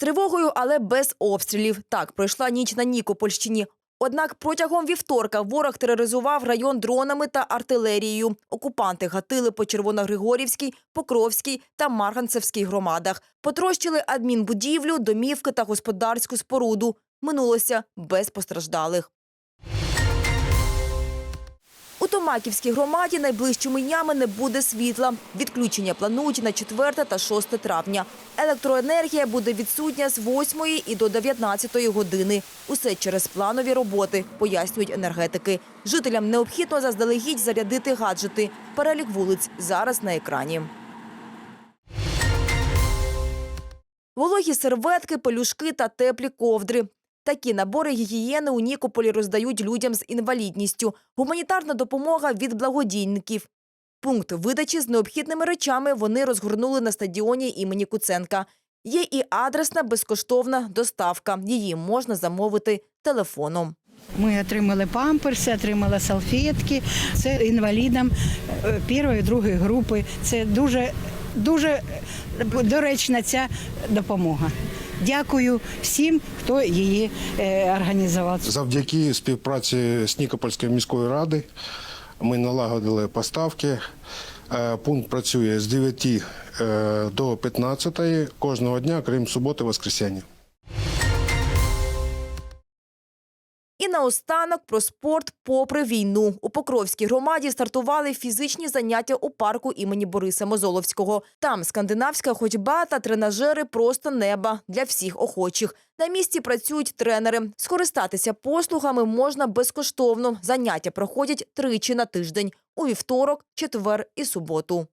тривогою, але без обстрілів. Так пройшла ніч на Нікопольщині. Однак протягом вівторка ворог тероризував район дронами та артилерією. Окупанти гатили по Червоногригорівській, Покровській та Марганцевській громадах. Потрощили адмінбудівлю, домівки та господарську споруду. Минулося без постраждалих. Томаківській громаді найближчими днями не буде світла. Відключення планують на 4 та 6 травня. Електроенергія буде відсутня з 8 і до 19 години. Усе через планові роботи, пояснюють енергетики. Жителям необхідно заздалегідь зарядити гаджети. Перелік вулиць зараз на екрані. Вологі серветки, пелюшки та теплі ковдри. Такі набори гігієни у Нікополі роздають людям з інвалідністю. Гуманітарна допомога від благодійників. Пункт видачі з необхідними речами вони розгорнули на стадіоні імені Куценка. Є і адресна безкоштовна доставка. Її можна замовити телефоном. Ми отримали памперси, отримали салфетки. Це інвалідам е, першої, другої групи. Це дуже, дуже е, доречна ця допомога. Дякую всім, хто її е, організував. Завдяки співпраці з Нікопольською міською ради ми налагодили поставки. Е, Пункт працює з 9 е, до 15 кожного дня, крім суботи, воскресенья. І наостанок про спорт попри війну. У Покровській громаді стартували фізичні заняття у парку імені Бориса Мозоловського. Там скандинавська ходьба та тренажери просто неба для всіх охочих. На місці працюють тренери. Скористатися послугами можна безкоштовно. Заняття проходять тричі на тиждень у вівторок, четвер і суботу.